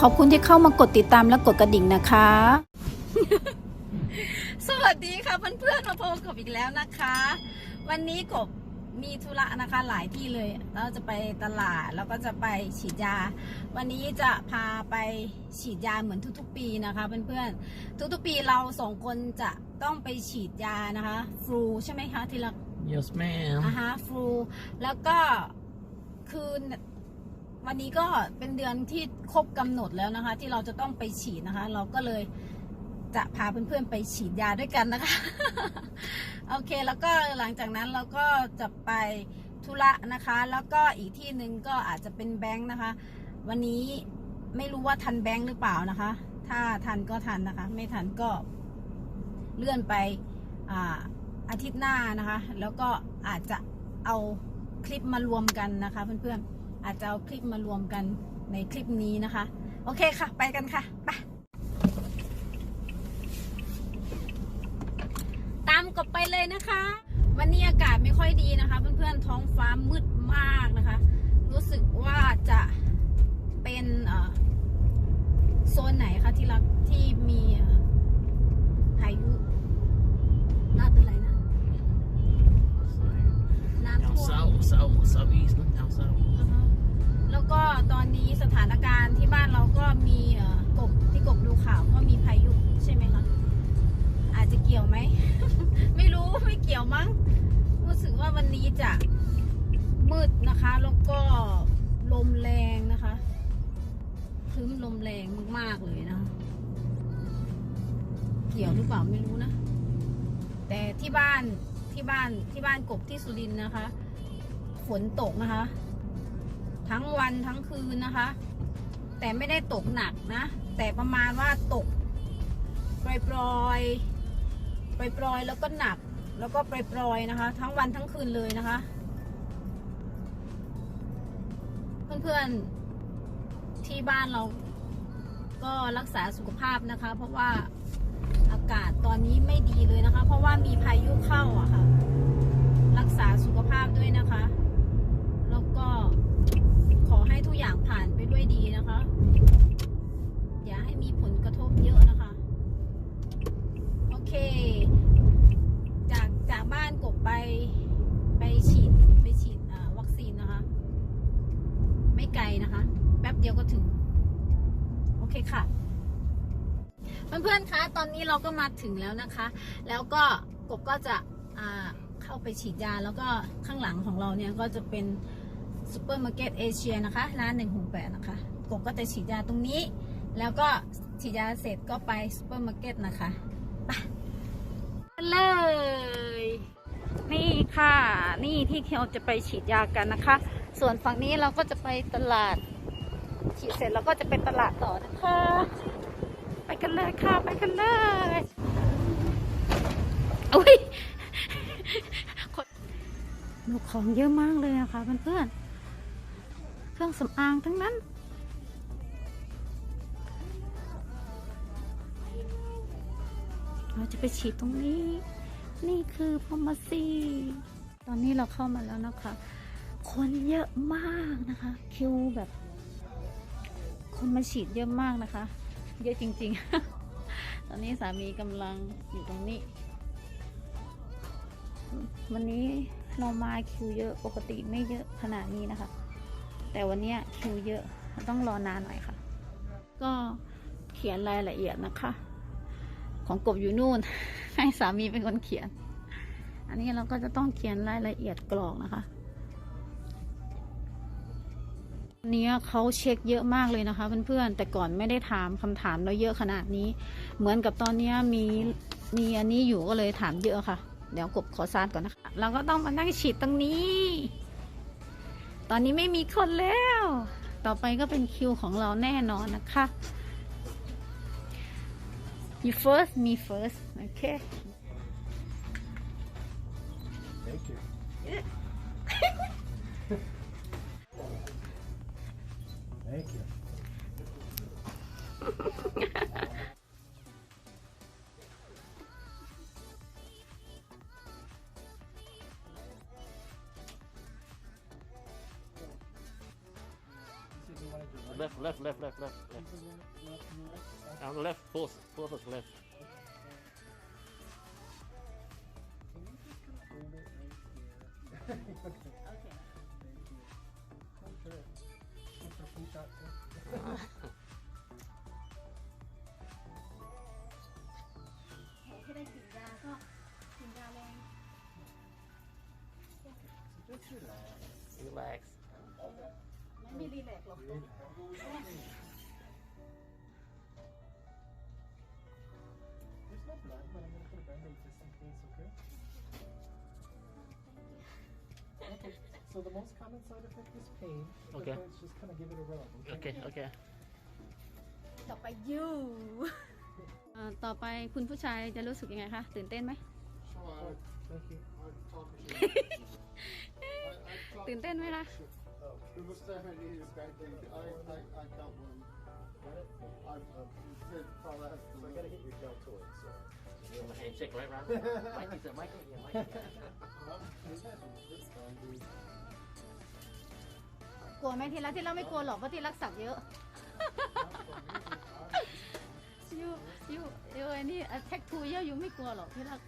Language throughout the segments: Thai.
ขอบคุณที่เข้ามากดติดตามและกดกระดิ่งนะคะ สวัสดีค่ะเพื่อนๆมาพบกับอีกแล้วนะคะ วันนี้กบมีธุระนะคะหลายที่เลยเราจะไปตลาดแล้วก็จะไปฉีดยา วันนี้จะพาไปฉีดยาเหมือนทุกๆปีนะคะเพื่อนๆทุกๆปีเราสองคนจะต้องไปฉีดยานะคะฟลูใช่ไหมคะทีละ Yes, ma'am. อ่าฮะฟลูแล้วก็คือ วันนี้ก็เป็นเดือนที่ครบกำหนดแล้วนะคะ ที่เราจะต้องไปฉีดนะคะ เราก็เลยจะพาเพื่อนๆไปฉีดยาด้วยกันนะคะ โอเคแล้วก็หลังจากนั้นเราก็จะไปธุระนะคะ แล้วก็อีกที่หนึ่งก็อาจจะเป็นแบงค์นะคะ วันนี้ไม่รู้ว่าทันแบงค์หรือเปล่านะคะ ถ้าทันก็ทันนะคะ ไม่ทันก็เลื่อนไปอ่าอาทิตย์หน้านะคะ แล้วก็อาจจะเอาคลิปมารวมกันนะคะเพื่อนๆ อาจจะเอาคลิปมารวมกันในคลิปนี้นะคะ โอเคค่ะ ไปกันค่ะไปตามกบไปเลยนะคะ วันนี้อากาศไม่ค่อยดีนะคะ เพื่อนๆท้องฟ้ามืดมากนะคะ รู้สึกว่าจะเป็นเอ่อโซนไหนคะที่รักที่มีเอ่อพายุน่าเป็นไรนะ น้ำ Down ท่วม south, south, southeast, down south. แล้วก็ตอนนี้สถานการณ์ที่บ้านเราก็มีกบที่กบดูข่าวก็มีพายุใช่ไหมคะอาจจะเกี่ยวไหม ไม่รู้ไม่เกี่ยวมั้งรู้สึกว่าวันนี้จะมืดนะคะ แล้วก็ลมแรงนะคะครึ้มลมแรงมากๆเลยนะ เกี่ยวหรือเปล่าไม่รู้นะ แต่ที่บ้านที่บ้านที่บ้านกบที่สุรินนะคะ ฝนตกนะคะ ทั้งวันทั้งคืนนะคะ แต่ไม่ได้ตกหนักนะ แต่ประมาณว่าตกปล่อยปลอยปล่อยปลอยแล้วก็หนัก แล้วก็ปล่อยปลอยนะคะ ทั้งวันทั้งคืนเลยนะคะ เพื่อนๆที่บ้านเราก็รักษาสุขภาพนะคะ เพราะว่าอากาศตอนนี้ไม่ดีเลยนะคะ เพราะว่ามีพายุเข้าอะค่ะ รักษาสุขภาพด้วยนะคะ ทุกอย่างผ่านไปด้วยดีนะคะ อย่าให้มีผลกระทบเยอะนะคะ โอเค จากจากบ้านกบไปไปฉีดไปฉีดวัคซีนนะคะ ไม่ไกลนะคะ แป๊บเดียวก็ถึง โอเคค่ะ เพื่อนๆคะตอนนี้เราก็มาถึงแล้วนะคะ แล้วก็กบก็จะเข้าไปฉีดยาแล้วก็ข้างหลังของเราเนี่ยก็จะเป็น ซูเปอร์มาร์เก็ตเอเชียนะคะร้านหนึ่งหกแปดนะคะกบก็จะฉีดยาตรงนี้ แล้วก็ฉีดยาเสร็จก็ไปซูเปอร์มาร์เก็ตนะคะไปเลย นี่ค่ะ นี่ที่เราจะไปฉีดยากันนะคะ ส่วนฝั่งนี้เราก็จะไปตลาด ฉีดเสร็จเราก็จะไปตลาดต่อนะคะ ไปกันเลยค่ะไปกันเลยอุ้ยคนดูของเยอะมากเลยนะคะเพื่อนๆ เครื่องสำอางทั้งนั้น เราจะไปฉีดตรงนี้ นี่คือพอมาซีตอนนี้เราเข้ามาแล้วนะคะ คนเยอะมากนะคะ คิวแบบ คนมาฉีดเยอะมากนะคะ เยอะจริง ๆ ตอนนี้สามีกำลังอยู่ตรงนี้ วันนี้เรามาคิวเยอะปกติไม่เยอะขนาดนี้นะคะ แต่วันนี้คิวเยอะต้องรอนานหน่อยค่ะ ก็เขียนรายละเอียดนะคะ ของกบอยู่นู่น ให้สามีเป็นคนเขียน อันนี้เราก็จะต้องเขียนรายละเอียดกรอกนะคะนี้เขาเช็คเยอะมากเลยนะคะเพื่อนๆแต่ก่อนไม่ได้ถามคำถามเราเยอะขนาดนี้ เหมือนกับตอนนี้มีมีอันนี้อยู่ก็เลยถามเยอะค่ะ เดี๋ยวกบขอซานก่อนนะคะ เราก็ต้องมานั่งฉีดตรงนี้ ตอนนี้ไม่มีคนแล้ว ต่อไปก็เป็นคิวของเราแน่นอนนะคะ you first me first okay Thank you. Thank you. left, left, left, left, left, left. On the left, both, both of left. Okay. Thank you. Sure. Put your feet out too. ให้ได้กินยาก็กินยาแรง So just relax. Relax. ไม่มีรีแลกซ์หรอก There's no blood, but I'm gonna put a band-aid just in case, okay? Okay. So the most common side effect is pain. but Okay. let's just kind of give it a rub, okay? Okay, okay. ต่อไปยูเอ่อต่อไปคุณผู้ชายจะรู้สึกยังไงคะ ตื่นเต้นไหม Oh, thank you. ตื่นเต้นไหมคะ Du måste ha en egen banking. I, I, I got one. I, I did follow that. So I gotta hit your deltoid, so. You want a handshake, right, Ron? Mikey, sir, Mikey, yeah, Mikey. This guy, dude. กลัวไหมทีละที่เราไม่กลัวหรอกเพราะที่รักสักเยอะยูยูยูไอ้นี่แท็กทูเยอะยูไม่กลัวหรอกที่รัก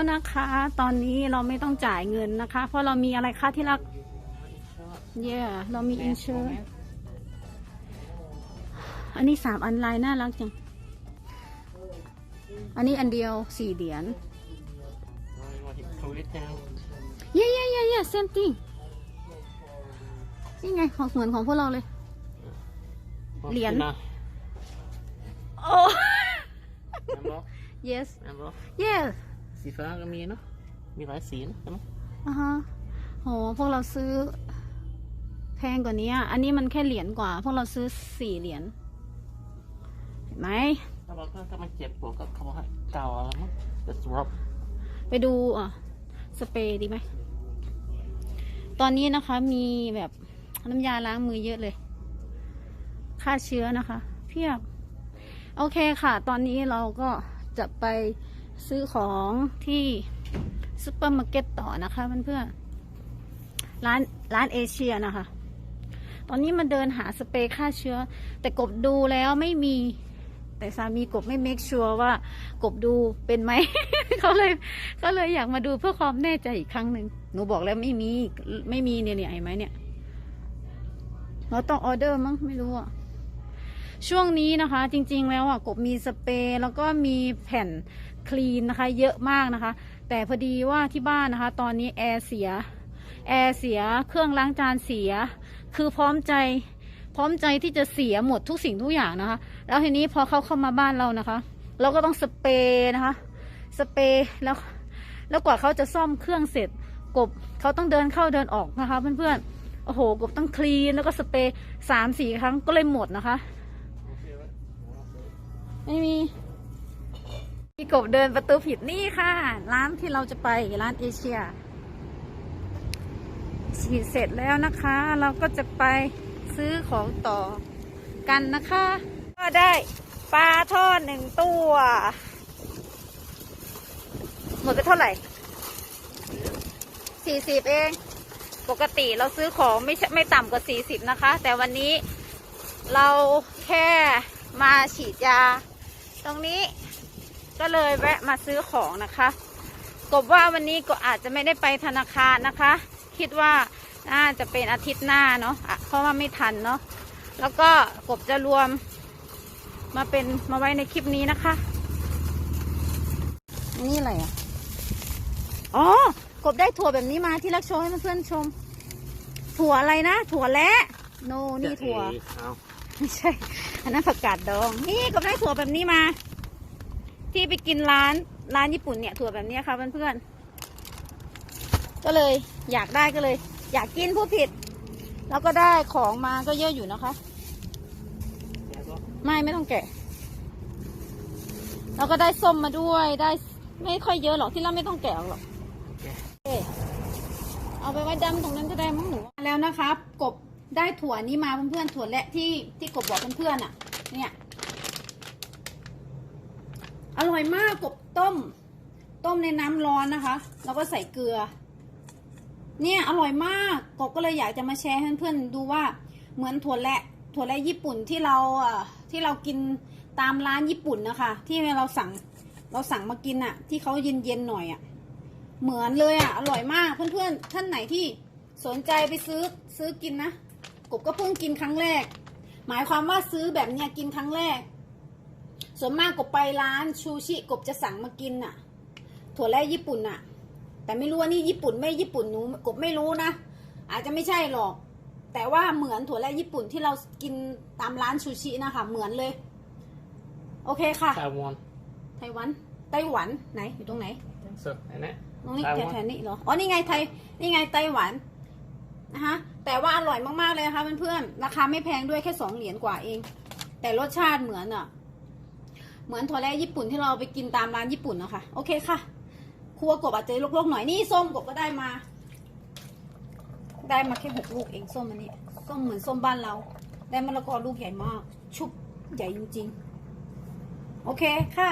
แล้วนะคะ ตอนนี้เราไม่ต้องจ่ายเงินนะคะ เพราะเรามีอะไรคะที่รักเย่เรามีอินชูอันนี้สามอันลายน่ารักจัง อันนี้อันเดียวสี่เหรียญเย่เย่เย่เย่เซมติ้งนี่ไงของเหมือนของพวกเราเลย Well, Lian. nah. โอ้ yes yes สีฟ้าก็มีเนอะมีหลายสีนะใช่ไหมอ่าฮะโหพวกเราซื้อแพงกว่านี้อะอันนี้มันแค่เหรียญกว่า พวกเราซื้อสี่เหรียญเห็นไหมถ้าเราถ้ามันเจ็บปวดก็เขาบอกให้เกาอะไรมั้ง just rub ไปดูอะสเปรย์ดีไหม ตอนนี้นะคะมีแบบน้ำยาล้างมือเยอะเลยฆ่าเชื้อนะคะ เพียบ โอเคค่ะ ตอนนี้เราก็จะไป ซื้อของที่ซูเปอร์มาร์เก็ตต่อนะคะเพื่อนๆร้านร้านเอเชียนะคะ ตอนนี้มาเดินหาสเปรย์ฆ่าเชื้อ แต่กบดูแล้วไม่มี แต่สามีกบไม่เมคชัวร์ว่ากบดูเป็นไหม เขาเลยก็เลยอยากมาดูเพื่อความแน่ใจอีกครั้งหนึ่งหนูบอกแล้วไม่มีไม่มีเนี่ยเนี่ยเห็นไหมเนี่ยเราต้องออเดอร์มั้งไม่รู้อะช่วงนี้นะคะ จริง ๆ แล้วอะกบมีสเปรย์แล้วก็มีแผ่น คลีนนะคะ เยอะมากนะคะ แต่พอดีว่าที่บ้านนะคะ ตอนนี้แอร์เสีย แอร์เสีย เครื่องล้างจานเสีย คือพร้อมใจ พร้อมใจที่จะเสียหมดทุกสิ่งทุกอย่างนะคะ แล้วทีนี้พอเขาเข้ามาบ้านเรานะคะ เราก็ต้องสเปรย์นะคะ สเปรย์แล้ว แล้วกว่าเขาจะซ่อมเครื่องเสร็จ กบเขาต้องเดินเข้าเดินออกนะคะ เพื่อนๆ โอ้โห กบต้องคลีนแล้วก็สเปรย์สามสี่ครั้งก็เลยหมดนะคะ ไม่มี พี่กบเดินประตูผิดนี่ค่ะ ร้านที่เราจะไปร้านเอเชียฉีดเสร็จแล้วนะคะ เราก็จะไปซื้อของต่อกันนะคะ ก็ได้ปลาทอดหนึ่งตัว หมดไปเท่าไหร่สี่สิบเอง ปกติเราซื้อของไม่ไม่ต่ำกว่าสี่สิบนะคะ แต่วันนี้เราแค่มาฉีดยา ตรงนี้ ก็เลยแวะมาซื้อของนะคะกบว่าวันนี้ก็อาจจะไม่ได้ไปธนาคารนะคะ คิดว่าน่าจะเป็นอาทิตย์หน้าเนาะอะเพราะว่าไม่ทันเนาะแล้วก็กบจะรวมมาเป็นมาไว้ในคลิปนี้นะคะ นี่อะไรอะ อ๋อกบได้ถั่วแบบนี้มาที่รักโชว์ให้เพื่อนๆชม ถั่วอะไรนะ ถั่วและ โนนี่ถั่วเอาไม่ใช่อันนั้นผักกาดดอง นี่กบได้ถั่วแบบนี้มา ที่ไปกินร้านร้านญี่ปุ่นเนี่ยถั่วแบบนี้ค่ะเพื่อนๆก็เลยอยากได้ก็เลย อยากกินผู้ผิด แล้วก็ได้ของมาก็เยอะอยู่นะคะ ไม่ไม่ต้องแกะแล้วก็ได้ส้มมาด้วยได้ไม่ค่อยเยอะหรอกที่เราไม่ต้องแกะหรอกโอเคเอาไปไว้ดำตรงนั้นก็ได้มั้งหนูแล้วนะครับ กบได้ถั่วนี้มาเพื่อนๆถั่วและที่ที่กบบอกเพื่อนๆอะ เนี่ย อร่อยมากกบต้ม ต้มในน้ำร้อนนะคะ แล้วก็ใส่เกลือ เนี่ยอร่อยมากกบก็เลยอยากจะมาแชร์ให้เพื่อนๆดูว่าเหมือนถั่วและถั่วและญี่ปุ่นที่เราที่เรากินตามร้านญี่ปุ่นนะคะ ที่เราสั่งเราสั่งมากินอะที่เขาเย็นๆหน่อยอะเหมือนเลยอะอร่อยมากเพื่อนๆท่านไหนที่สนใจไปซื้อซื้อกินนะกบก็เพิ่งกินครั้งแรก หมายความว่าซื้อแบบเนี้ยกินครั้งแรก ส่วนมากกบไปร้านชูชิกบจะสั่งมากินน่ะ ถั่วแร่ญี่ปุ่นน่ะ แต่ไม่รู้ว่านี่ญี่ปุ่นไม่ญี่ปุ่นหนูกบไม่รู้นะอาจจะไม่ใช่หรอก แต่ว่าเหมือนถั่วแร่ญี่ปุ่นที่เรากินตามร้านชูชินะคะเหมือนเลย โอเคค่ะ Taiwan. ไต้หวันไต้หวันไหนอยู่ตรงไหน I think so. Isn't it? ตรงนี้ไต้หวันแถวๆนี้เหรออ๋อนี่ไงไทยนี่ไงไต้หวันนะคะแต่ว่าอร่อยมากๆเลยนะคะเพื่อนๆราคาไม่แพงด้วยแค่สองเหรียญกว่าเอง แต่รสชาติเหมือนอะ เหมือนถั่วแร่ญี่ปุ่นที่เราไปกินตามร้านญี่ปุ่นนะคะโอเคค่ะครัวกบอาจจะลกๆหน่อยนี่ส้มกบก็ได้มา ได้มาแค่หกลูกเองส้มอันนี้ส้มเหมือนส้มบ้านเรา ได้มะละกอลูกใหญ่มาก ชุบใหญ่จริงๆ โอเคค่ะ